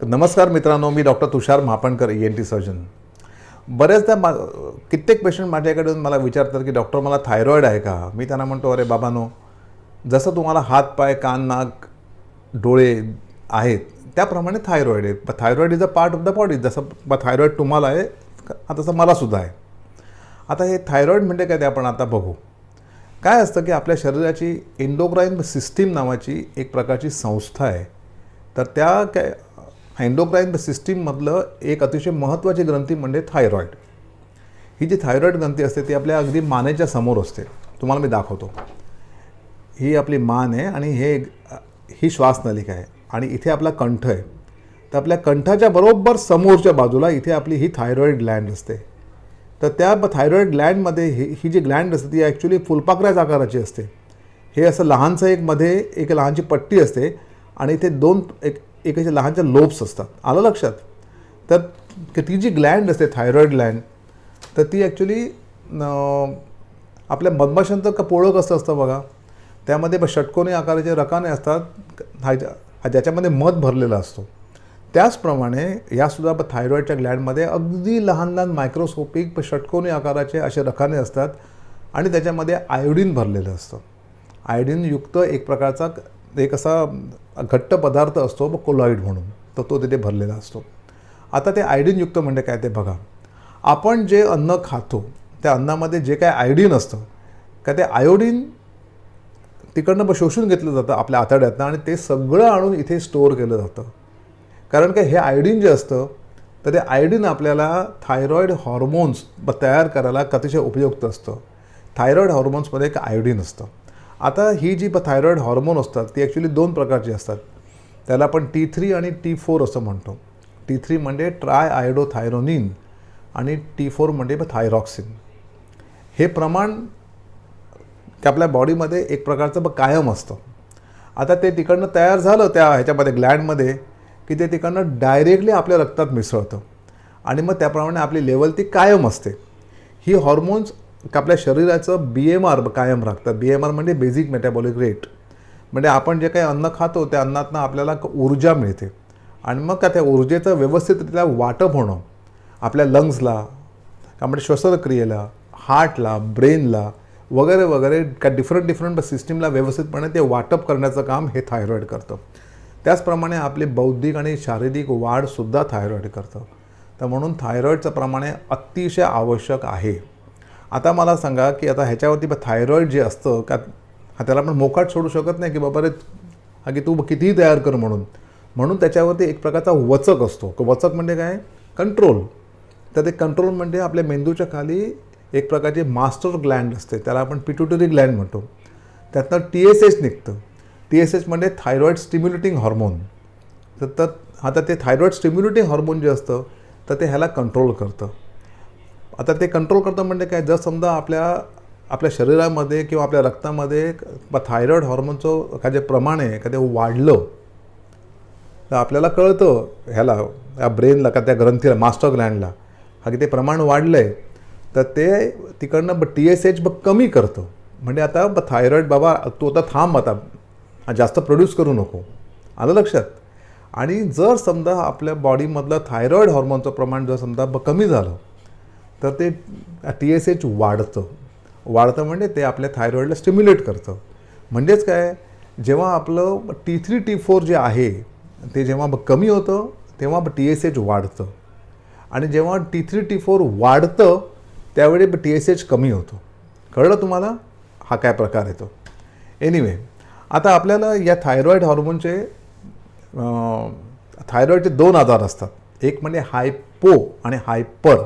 नमस्कार मित्रांनो मी doctor Tushar Mahapankar E N T surgeon बऱ्याचदा मा कित्येक पेशंट माझ्याकडून मला विचारतात की डॉक्टर मला थायरॉईड आहे का? मी त्यांना म्हणतो अरे बाबानो जसं तुम्हाला हात पाय कान नाक डोळे आहेत त्याप्रमाणे थायरॉईड आहे. Thyroid is a part of the body जसं थायरॉईड तुम्हाला आहे तसं मलासुद्धा आहे. आता हे थायरॉईड म्हणजे काय ते आपण आता बघू. काय असतं की आपल्या शरीराची एन्डोक्राईन सिस्टीम नावाची एक प्रकारची संस्था आहे. तर त्या काय एन्डोक्राईन सिस्टीममधलं एक अतिशय महत्त्वाची ग्रंथी म्हणजे थायरॉईड ही जी थायरॉईड ग्रंथी असते ती आपल्या अगदी मानेच्या समोर असते. तुम्हाला मी दाखवतो. ही आपली मान आहे आणि हे ही श्वासनलिका आहे. आणि इथे आपला कंठ आहे. तर आपल्या कंठाच्या बरोबर समोरच्या बाजूला इथे आपली ही थायरॉईड ग्लँड असते. तर त्या थायरॉईड ग्लँडमध्ये ही ही जी ग्लँड असते ती ॲक्च्युली फुलपाखऱ्याच आकाराची असते. हे असं लहानसं एक मध्ये एक लहानची पट्टी असते. आणि इथे दोन एक एक असे लहानच्या लोब्स असतात. आलं लक्षात? तर ती जी ग्लँड असते थायरॉईड ग्लँड तर ती ॲक्च्युली आपल्या मधमाशांचं का पोळं कसं असतं बघा? त्यामध्ये षटकोनी आकाराचे रकाने असतात हा ज्याच्यामध्ये मध भरलेला असतो. त्याचप्रमाणे यासुद्धा थायरॉईडच्या ग्लँडमध्ये अगदी लहान लहान मायक्रोस्कोपिक षटकोनी आकाराचे असे रखाने असतात आणि त्याच्यामध्ये आयोडीन भरलेलं असतं. आयोडीनयुक्त एक प्रकारचा एक असा घट्ट पदार्थ असतो मग कोलॉईड म्हणून. तर तो तिथे भरलेला असतो. आता ते आयडीनयुक्त म्हणजे काय ते बघा. आपण जे अन्न खातो त्या अन्नामध्ये जे काय आयोडीन असतं का ते आयोडीन तिकडनं ब- शोषून घेतलं जातं आपल्या आतड्यातनं आणि ते सगळं आणून इथे स्टोअर केलं जातं. कारण काय हे आयोडीन जे असतं तर ते आयोडीन आपल्याला थायरॉईड हॉर्मोन्स ब तयार करायला अतिशय उपयुक्त असतं. थायरॉईड हॉर्मोन्समध्ये एक आयोडीन असतं. आता ही जी ब थायरॉईड हॉर्मोन असतात ती ॲक्च्युली दोन प्रकारची असतात. त्याला आपण टी थ्री आणि टी फोर असं म्हणतो. टी थ्री म्हणजे ट्राय आयोडोथायरोनिन आणि टी फोर म्हणजे ब थायरॉक्सिन हे प्रमाण की आपल्या बॉडीमध्ये एक प्रकारचं ब कायम असतं. आता ते तिकडनं तयार झालं त्या ह्याच्यामध्ये ग्लँडमध्ये की ते तिकडनं डायरेक्टली आपल्या रक्तात मिसळतं. आणि मग त्याप्रमाणे आपली लेवल ती कायम असते. ही हॉर्मोन्स आपल्या शरीराचं बी एम आर कायम राखतं. बी एम आर म्हणजे बेसिक मेटॅबॉलिक रेट म्हणजे आपण जे काही अन्न खातो त्या अन्नातनं आपल्याला क- ऊर्जा मिळते. आणि मग का त्या ऊर्जेचं व्यवस्थितरित्या वाटप होणं आपल्या लंग्सला त्यामुळे श्वसनक्रियेला हार्टला ब्रेनला वगैरे वगैरे का डिफरंट डिफरंट सिस्टीमला व्यवस्थितपणे ते वाटप करण्याचं काम हे थायरॉईड करतं. त्याचप्रमाणे आपली बौद्धिक आणि शारीरिक वाढसुद्धा थायरॉईड करतं. तर म्हणून थायरॉईडचं प्रमाणे अतिशय आवश्यक आहे. आता मला सांगा की आता ह्याच्यावरती थायरॉईड जे असतं का हा त्याला आपण मोकाट सोडू शकत नाही की बाबा रे हा की तू कितीही तयार कर म्हणून. म्हणून त्याच्यावरती एक प्रकारचा वचक असतो. वचक म्हणजे काय? कंट्रोल तर ते कंट्रोल म्हणजे आपल्या मेंदूच्या खाली एक प्रकारची मास्टर ग्लँड असते. त्याला आपण पिट्युटरी ग्लँड म्हणतो. त्यातनं टी एस एच निघतं. टी एस एच म्हणजे थायरॉईड स्टिम्युलेटिंग हॉर्मोन तर तर आता ते थायरॉईड स्टिम्युलेटिंग हॉर्मोन जे असतं तर ते ह्याला कंट्रोल करतं. आता ते कंट्रोल करतं म्हणजे काय? जर समजा आपल्या आपल्या शरीरामध्ये किंवा आपल्या रक्तामध्ये थायरॉईड हॉर्मोनचं का जे प्रमाण आहे का ते वाढलं तर आपल्याला कळतं ह्याला या ब्रेनला का त्या ग्रंथीला मास्टर ग्लँडला हा की ते प्रमाण वाढलं आहे तर ते तिकडनं ब टी एस एच ब कमी करतं. म्हणजे आता ब थायरॉईड बाबा तू आता थांब आता जास्त प्रोड्यूस करू नको. आलं लक्षात? आणि जर समजा आपल्या बॉडीमधलं थायरॉईड हॉर्मोनचं प्रमाण जर समजा ब कमी झालं तर ते टी एस एच वाढतं. वाढतं म्हणजे ते आपल्या थायरॉईडला स्टिम्युलेट करतं. म्हणजेच काय? जेव्हा आपलं टी थ्री टी फोर जे आहे ते जेव्हा कमी होतं तेव्हा टी एस एच वाढतं. आणि जेव्हा टी थ्री टी फोर वाढतं त्यावेळी टी एस एच कमी होतो. कळलं तुम्हाला? हा काय प्रकार येतो. एनिवे आता आपल्याला या थायरॉईड हॉर्मोनचे थायरॉईडचे दोन आजार असतात. एक म्हणजे हायपो आणि हायपर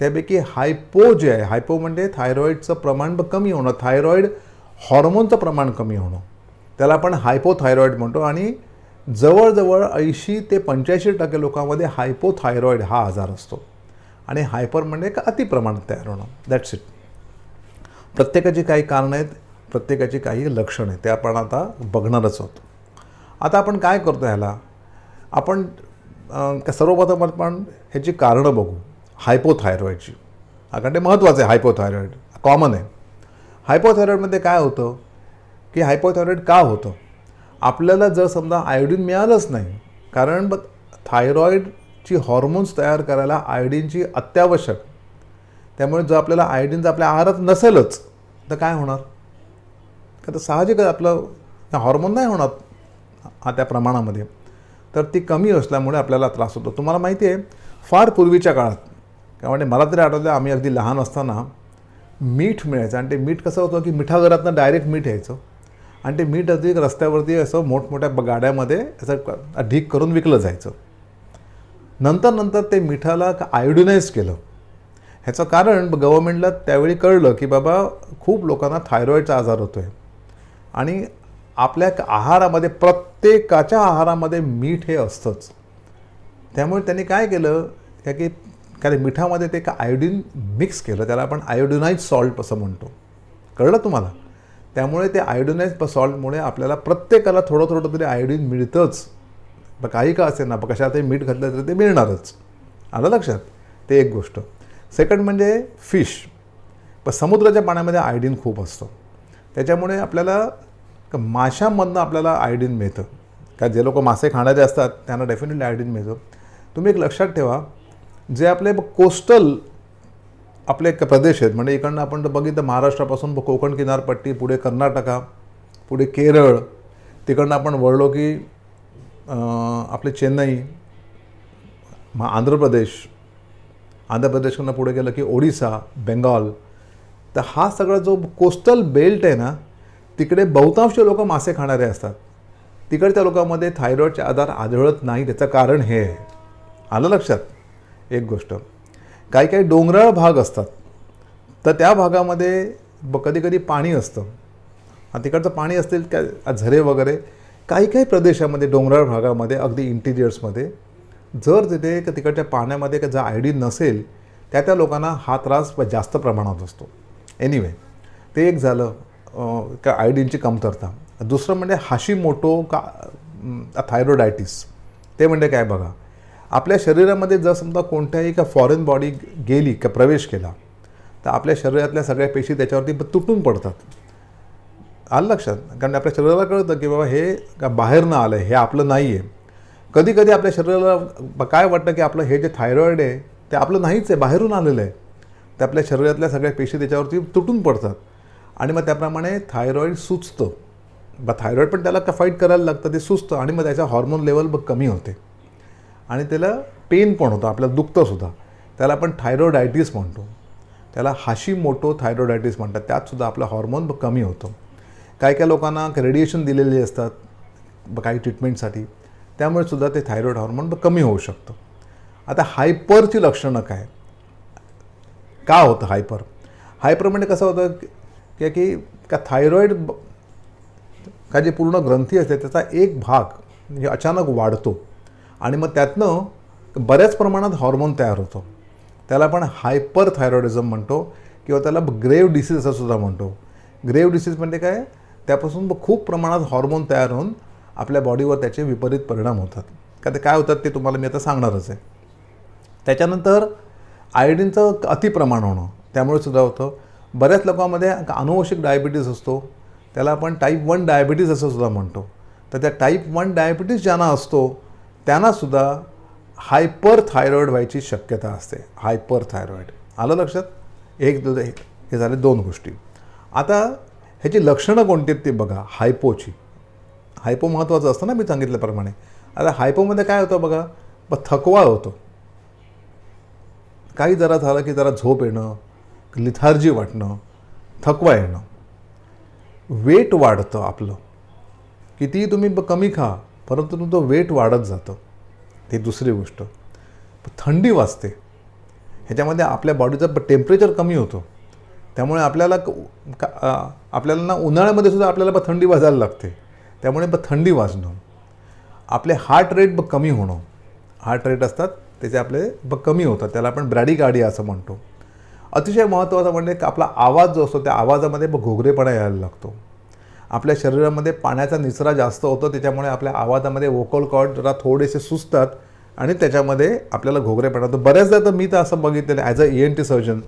त्यापैकी हायपो जे आहे हायपो म्हणजे थायरॉईडचं प्रमाण कमी होणं थायरॉईड हॉर्मोनचं प्रमाण कमी होणं. त्याला आपण हायपोथायरॉईड म्हणतो आणि जवळजवळ ऐंशी ते पंच्याऐंशी टक्के लोकांमध्ये हायपोथायरॉईड हा आजार असतो. आणि हायपर म्हणजे का अतिप्रमाणात तयार होणं. दॅट्स इट प्रत्येकाची काही कारणं आहेत प्रत्येकाची काही लक्षणं आहेत ते आपण आता बघणारच आहोत. आता आपण काय करतो ह्याला? आपण सर्वप्रथम आपण ह्याची कारणं बघू. हायपोथायरॉईडची हा कारण ते महत्त्वाचं आहे हायपोथायरॉईड कॉमन आहे. हायपोथायरॉईडमध्ये काय होतं? की हायपोथायरॉईड का होतं? आपल्याला जर समजा आयोडीन मिळालंच नाही कारण बघ थायरॉईडची हॉर्मोन्स तयार करायला आयोडीनची अत्यावश्यक. त्यामुळे जर आपल्याला आयोडीनचा आपल्या आहारात नसेलच तर काय होणार? का तर साहजिकच आपलं हॉर्मोन नाही होणार हा त्या प्रमाणामध्ये. तर ती कमी असल्यामुळे आपल्याला त्रास होतो. तुम्हाला माहिती आहे फार पूर्वीच्या काळात त्यामुळे मला तरी आठवतं आम्ही अगदी लहान असताना मीठ मिळायचं. आणि ते मीठ कसं होतं की मिठागरातनं डायरेक्ट मीठ यायचं. आणि ते मीठ अगदी रस्त्यावरती असं मोठमोठ्या गाड्यामध्ये असं ढीक करून विकलं जायचं. नंतर नंतर ते मिठाला आयोडिनाइज केलं. ह्याचं कारण गव्हर्मेंटला त्यावेळी कळलं की बाबा खूप लोकांना थायरॉईडचा आजार होतो आहे आणि आपल्या आहारामध्ये प्रत्येकाच्या आहारामध्ये मीठ हे असतंच. त्यामुळे त्यांनी काय केलं त्या की कारण मिठामध्ये ते का आयोडीन मिक्स केलं त्याला आपण आयोडिनाईज सॉल्ट असं म्हणतो. कळलं तुम्हाला? त्यामुळे ते आयोडिनाईज सॉल्टमुळे आपल्याला प्रत्येकाला थोडं थोडं तरी आयोडीन मिळतंच. मग काही का असेल ना कशातही मीठ घातलं तरी ते मिळणारच. आलं लक्षात? ते एक गोष्ट. सेकंड म्हणजे फिश पण समुद्राच्या पाण्यामध्ये आयोडीन खूप असतं. त्याच्यामुळे आपल्याला माशांमधनं आपल्याला आयोडीन मिळतं. का जे लोक मासे खाणारे असतात त्यांना डेफिनेटली आयोडीन मिळतं. तुम्ही एक लक्षात ठेवा जे आपले कोस्टल आपले एक प्रदेश आहेत म्हणजे इकडनं आपण बघितलं महाराष्ट्रापासून कोकण किनारपट्टी पुढे कर्नाटका पुढे केरळ तिकडनं आपण वळलो की आपले चेन्नई आंध्र प्रदेश आंध्र प्रदेशकडनं पुढे गेलं की ओडिसा बेंगॉल. तर हा सगळा जो कोस्टल बेल्ट आहे ना तिकडे बहुतांश लोक मासे खाणारे असतात. तिकडच्या लोकांमध्ये थायरॉईडचे आजार आढळत नाही त्याचं कारण हे आहे. आलं लक्षात? एक गोष्ट. काही काही डोंगराळ भाग असतात. तर त्या भागामध्ये ब कधी कधी पाणी असतं. आणि तिकडचं पाणी असतील काय झरे वगैरे काही काही प्रदेशामध्ये डोंगराळ भागामध्ये अगदी इंटिरियर्समध्ये जर तिथे क- तिकडच्या पाण्यामध्ये का जर आयडीन नसेल त्या त्या लोकांना हा त्रास जास्त प्रमाणात असतो. एनिवे ते एक झालं का आयडीनची कमतरता. दुसरं म्हणजे हाशी मोटो का थायरॉइडायटिस ते म्हणजे काय बघा? आपल्या शरीरामध्ये जर समजा कोणत्याही का फॉरेन बॉडी गेली का प्रवेश केला तर आपल्या शरीरातल्या सगळ्या पेशी त्याच्यावरती तुटून पडतात. आलं लक्षात? कारण आपल्या शरीराला कळतं की बाबा हे का बाहेर न आलं हे आपलं नाही आहे कधी कधी आपल्या शरीराला काय वाटतं की आपलं हे जे थायरॉईड आहे ते आपलं नाहीच आहे बाहेरून आलेलं आहे. तर आपल्या शरीरातल्या सगळ्या पेशी त्याच्यावरती तुटून पडतात. आणि मग त्याप्रमाणे थायरॉईड सुचतं. ब थायरॉईड पण त्याला फाईट करायला लागतं ते सुचतं. आणि मग त्याचं हॉर्मोन लेवल बघ कमी होते. आणि त्याला पेन पण होतं आपल्याला दुखतंसुद्धा त्याला आपण थायरॉइडायटिस म्हणतो. त्याला हाशी मोटो थायरॉइडायटिस म्हणतात. त्यातसुद्धा आपला आपलं हॉर्मोन कमी होतं. काही काही लोकांना रेडिएशन दिलेली असतात ब- काही ट्रीटमेंटसाठी त्यामुळे सुद्धा ते थायरॉईड हॉर्मोन कमी होऊ शकतं. आता हायपरची लक्षणं काय? का होतं हायपर हायपर म्हणजे कसं होतं की की का थायरॉईड का जे पूर्ण ग्रंथी असते त्याचा एक भाग म्हणजे अचानक वाढतो. आणि मग त्यातनं बऱ्याच प्रमाणात हॉर्मोन तयार होतो. त्याला आपण हायपर थायरॉइडिझम म्हणतो किंवा त्याला ग्रेव डिसीज असं सुद्धा म्हणतो. ग्रेव डिसीज म्हणजे काय? त्यापासून खूप प्रमाणात हॉर्मोन तयार होऊन आपल्या बॉडीवर त्याचे विपरीत परिणाम होतात. का ते काय होतात ते तुम्हाला मी आता सांगणारच आहे. त्याच्यानंतर आयोडीनचं अतिप्रमाण होणं त्यामुळे सुद्धा होतं. बऱ्याच लोकांमध्ये अनुवंशिक डायबिटीज असतो. त्याला आपण टाईप वन डायबिटीज असं सुद्धा म्हणतो. तर त्या टाईप वन डायबिटीज ज्यांना असतो त्यांनासुद्धा हायपर थायरॉईड व्हायची शक्यता असते. हायपर थायरॉईड आलं लक्षात? एक दो हे झाले दोन गोष्टी. आता ह्याची लक्षणं कोणती आहेत ते बघा. हायपोची. हायपो महत्त्वाचं असतं ना मी सांगितल्याप्रमाणे. आता हायपोमध्ये काय होतं बघा? ब थकवा होतो. काही जरा झालं की जरा झोप येणं लिथार्जी वाटणं थकवा येणं. वेट वाढतं आपलं. कितीही तुम्ही ब- कमी खा परंतु तुमचं वेट वाढत जातं. ती दुसरी गोष्ट. थंडी वाजते. ह्याच्यामध्ये आपल्या बॉडीचं टेम्परेचर कमी होतं. त्यामुळे आपल्याला क- का- आपल्याला ना उन्हाळ्यामध्ये सुद्धा आपल्याला ब थंडी वाजायला लागते. त्यामुळे ब थंडी वाजणं. आपले हार्ट रेट ब कमी होणं. हार्ट रेट असतात त्याचे आपले ब कमी होतात. त्याला आपण ब्रॅडी गाडी असं म्हणतो. अतिशय महत्त्वाचं म्हणजे की आपला आवाज जो असतो त्या आवाजामध्ये ब घोगरेपणा यायला लागतो. आपल्या शरीरामध्ये पाण्याचा निचरा जास्त होतो त्याच्यामुळे आपल्या आवाजामध्ये वोकल कॉर्ड जरा थोडेसे सुचतात आणि त्याच्यामध्ये आपल्याला घोगरेपणा होतो बऱ्याचदा तर मी तर असं बघितलेलं as a E N T surgeon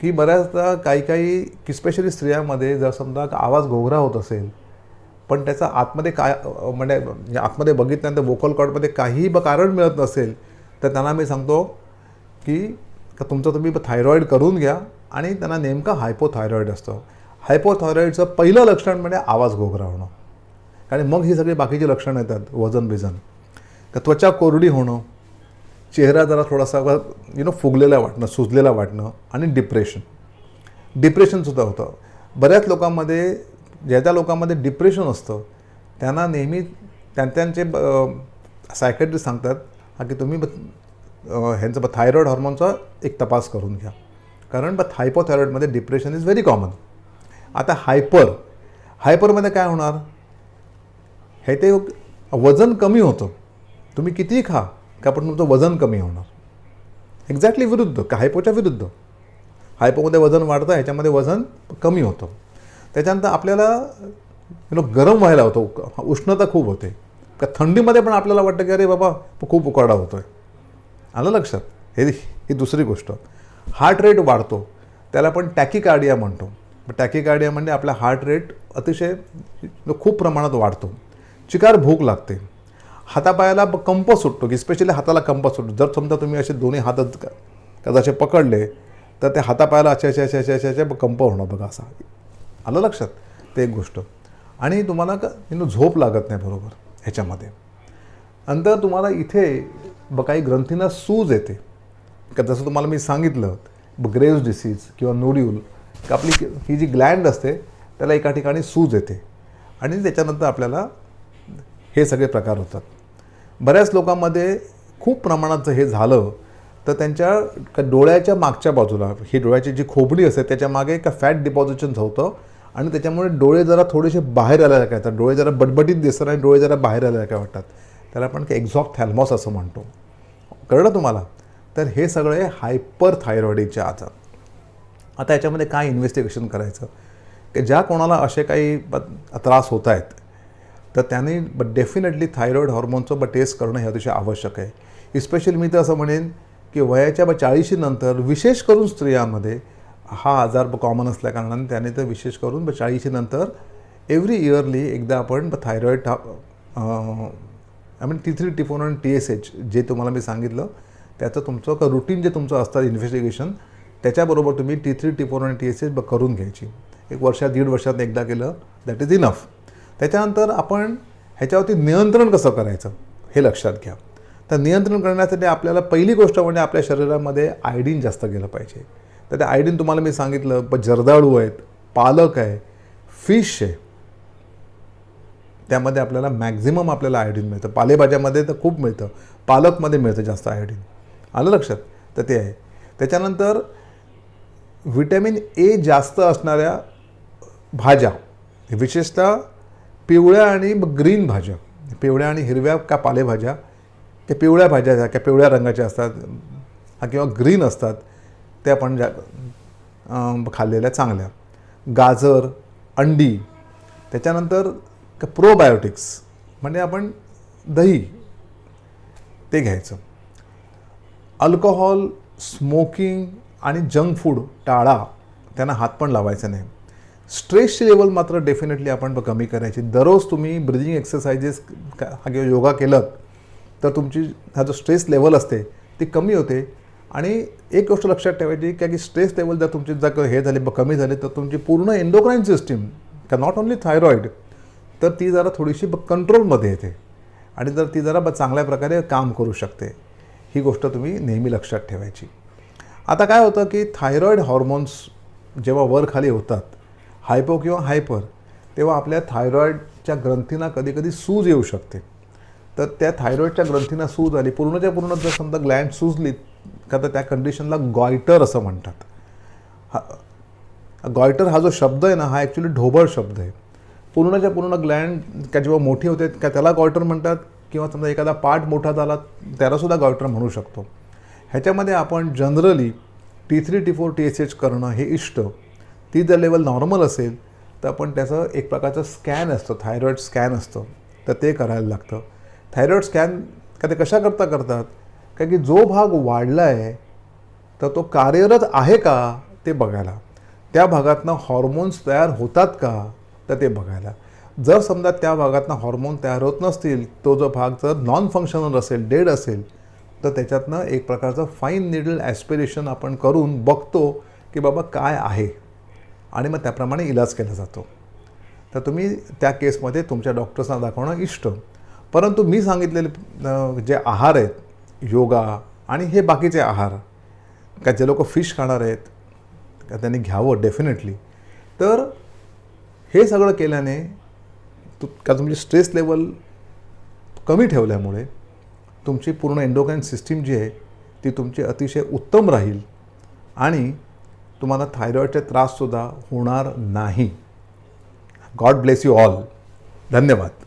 की बऱ्याचदा काही काही की स्पेशली स्त्रियांमध्ये जर समजा आवाज घोगरा होत असेल पण त्याचा आतमध्ये काय म्हणजे आतमध्ये बघितल्यानंतर वोकल कॉर्डमध्ये काहीही ब कारण मिळत नसेल तर त्यांना मी सांगतो की का तुमचं तुम्ही थायरॉईड करून घ्या आणि त्यांना नेमका हायपोथायरॉईड असतो. हायपोथायरॉईडचं पहिलं लक्षण म्हणजे आवाज घोगरा होणं. आणि मग ही सगळी बाकीची लक्षणं येतात वजन बिजन. का त्वचा कोरडी होणं चेहरा जरा थोडासा यु नो फुगलेला वाटणं सुजलेला वाटणं आणि डिप्रेशन डिप्रेशनसुद्धा होतं. बऱ्याच लोकांमध्ये ज्या त्या लोकांमध्ये डिप्रेशन असतं त्यांना नेहमी त्यां त्यांचे सायकॅट्रिस्ट सांगतात हा की तुम्ही ब- ह्यांचं थायरॉईड हॉर्मोनचा एक तपास करून घ्या. कारण ब हायपोथायरॉईडमध्ये डिप्रेशन इज व्हेरी कॉमन आता हायपर हायपरमध्ये काय होणार? हे ते वजन कमी होतं. तुम्ही कितीही खा का पण तुमचं वजन कमी होणार. एक्झॅक्टली विरुद्ध का हायपोच्या विरुद्ध. हायपोमध्ये वजन वाढतं ह्याच्यामध्ये वजन कमी होतं. त्याच्यानंतर आपल्याला यु नो गरम व्हायला होतं. उष्णता खूप होते. का थंडीमध्ये पण आपल्याला वाटतं की अरे बाबा खूप उकाडा होतो आहे आलं लक्षात? हे ही दुसरी गोष्ट. हार्ट रेट वाढतो. त्याला आपण टॅकिकार्डिया म्हणतो. टॅकिकार्डिया म्हणजे आपला हार्ट रेट अतिशय म्हणजे खूप प्रमाणात वाढतो. चिकार भूक लागते. हातापायाला ब- कंप सुटतो की स्पेशली हाताला कंप सुटतो. जर समजा तुम्ही असे दोन्ही हातात क- कदाचित पकडले तर ते हातापायाला अशा अशा अशा अशा अशा कंप होणं बघा असा. आलं लक्षात? ते एक गोष्ट. आणि तुम्हाला का नो झोप लागत नाही बरोबर ह्याच्यामध्ये. नंतर तुम्हाला इथे ब काही ग्रंथींना सूज येते. का जसं तुम्हाला मी सांगितलं ग्रेव्स डिसीज किंवा नोड्यूल का आपली ही जी ग्लँड असते त्याला एका ठिकाणी सूज येते. आणि त्याच्यानंतर आपल्याला हे सगळे प्रकार होतात. बऱ्याच लोकांमध्ये खूप प्रमाणात हे झालं तर त्यांच्या डोळ्याच्या मागच्या बाजूला ही डोळ्याची जी खोबडी असते त्याच्यामागे का फॅट डिपॉझिशन होतं आणि त्याच्यामुळे डोळे जरा थोडेसे बाहेर आल्यासारखे येतात डोळे जरा बटबटीत दिसतात आणि डोळे जरा बाहेर आल्यासारखे वाटतात. त्याला आपण एक्झॉक्ट थॅल्मॉस असं म्हणतो. कळलं तुम्हाला? तर हे सगळे हायपर थायरॉईडचे आजार. आता याच्यामध्ये काय इन्व्हेस्टिगेशन करायचं? की ज्या कोणाला असे काही ब- त्रास होत आहेत तर त्यांनी ब डेफिनेटली थायरॉईड हॉर्मोनचं ब टेस्ट करणं हे अतिशय आवश्यक आहे. इस्पेशली मी तर असं म्हणेन की वयाच्या ब चाळीशीनंतर विशेष करून स्त्रियांमध्ये हा आजार ब कॉमन असल्याकारणाने त्याने तर विशेष करून ब चाळीशीनंतर एव्हरी इयरली एकदा आपण ब thyroid I mean T three T four आणि टी एस एच जे तुम्हाला मी सांगितलं त्याचं तुमचं रुटीन जे तुमचं असतं इन्व्हेस्टिगेशन त्याच्याबरोबर तुम्ही टी थ्री टी फोर आणि टी एस एस करून घ्यायची. एक वर्षात दीड वर्षात एकदा केलं दॅट इज इनफ त्याच्यानंतर आपण ह्याच्यावरती नियंत्रण कसं करायचं हे लक्षात घ्या. तर नियंत्रण करण्यासाठी आपल्याला पहिली गोष्ट म्हणजे आपल्या शरीरामध्ये आयडीन जास्त गेलं पाहिजे. तर ते आयडीन तुम्हाला मी सांगितलं प जर्दाळू आहेत पालक आहे फिश आहे. त्यामध्ये आपल्याला मॅक्झिमम आपल्याला आयोडीन मिळतं. पालेभाज्यामध्ये तर खूप मिळतं. पालकमध्ये मिळतं जास्त आयोडीन आलं लक्षात? तर ते आहे. त्याच्यानंतर व्हिटॅमिन ए जास्त असणाऱ्या भाज्या विशेषतः पिवळ्या आणि ग्रीन भाज्या पिवळ्या आणि हिरव्या का पालेभाज्या त्या पिवळ्या भाज्या ज्या त्या पिवळ्या रंगाच्या असतात किंवा ग्रीन असतात त्या आपण ज्या खाल्लेल्या चांगल्या. गाजर अंडी त्याच्यानंतर प्रोबायोटिक्स म्हणजे आपण दही ते घ्यायचं. अल्कोहोल स्मोकिंग आणि जंक फूड टाळा त्यांना हात पण लावायचा नाही. स्ट्रेसची लेवल मात्र डेफिनेटली आपण ब- कमी करायची. दररोज तुम्ही ब्रिदिंग एक्सरसाइजेस किंवा योगा केलं तर तुमची हा जो स्ट्रेस लेवल असते ती कमी होते. आणि एक गोष्ट लक्षात ठेवायची की की स्ट्रेस लेवल जर तुमचे जर क- हे झाले ब- कमी झाले तर तुमची पूर्ण एन्डोक्राईन सिस्टीम का नॉट ओन्ली थायरॉईड तर ती जरा थोडीशी ब- कंट्रोलमध्ये येते. आणि जर ती जरा ब- चांगल्या प्रकारे काम करू शकते. ही गोष्ट तुम्ही नेहमी लक्षात ठेवायची. आता काय होतं की थायरॉईड हॉर्मोन्स जेव्हा वर खाली होतात हायपो किंवा हायपर तेव्हा आपल्या थायरॉईडच्या ग्रंथींना कधी कधी सूज येऊ शकते. तर त्या थायरॉईडच्या ग्रंथींना सूज आली पूर्णच्या पूर्ण जर समजा ग्लँड सुजली का तर त्या कंडिशनला गॉयटर असं म्हणतात. हा गॉयटर हा जो शब्द आहे ना हा ॲक्च्युली ढोबळ शब्द आहे. पूर्णच्या पूर्ण ग्लँड का जेव्हा मोठी होते का त्याला गॉयटर म्हणतात किंवा समजा एखादा पाठ मोठा झाला त्यालासुद्धा गॉयटर म्हणू शकतो. ह्याच्यामध्ये आपण generally T three T four T S H करणं हे इष्ट. ती जर लेवल नॉर्मल असेल तर आपण त्याचं एक प्रकारचं स्कॅन असतं थायरॉईड स्कॅन असतं. तर ते करायला लागतं. थायरॉईड स्कॅन का ते कशाकरता करतात? कारण की जो भाग वाढला आहे तर तो कार्यरत आहे का ते बघायला. त्या भागातनं हॉर्मोन्स तयार होतात का तर ते बघायला. जर समजा त्या भागातनं हॉर्मोन तयार होत नसतील तो जो भाग जर नॉन फंक्शनल असेल डेड असेल तर त्याच्यातनं एक प्रकारचं फाईन निडल ॲस्पिरेशन आपण करून बघतो की बाबा काय आहे. आणि मग त्याप्रमाणे इलाज केला जातो. तर तुम्ही त्या केसमध्ये तुमच्या डॉक्टर्सना दाखवणं इष्ट. परंतु मी सांगितलेले जे आहार आहेत योगा आणि हे बाकीचे आहार का जे लोक फिश खाणार आहेत का त्यांनी घ्यावं डेफिनेटली तर हे सगळं केल्याने तु का तुमची स्ट्रेस लेवल कमी ठेवल्यामुळे तुमची पूर्ण एंडोकाईन सिस्टीम जी आहे ती तुमची अतिशय उत्तम राहील आणि तुम्हाला थायरॉईडचे त्राससुद्धा होणार नाही. गॉड ब्लेस यू ऑल धन्यवाद.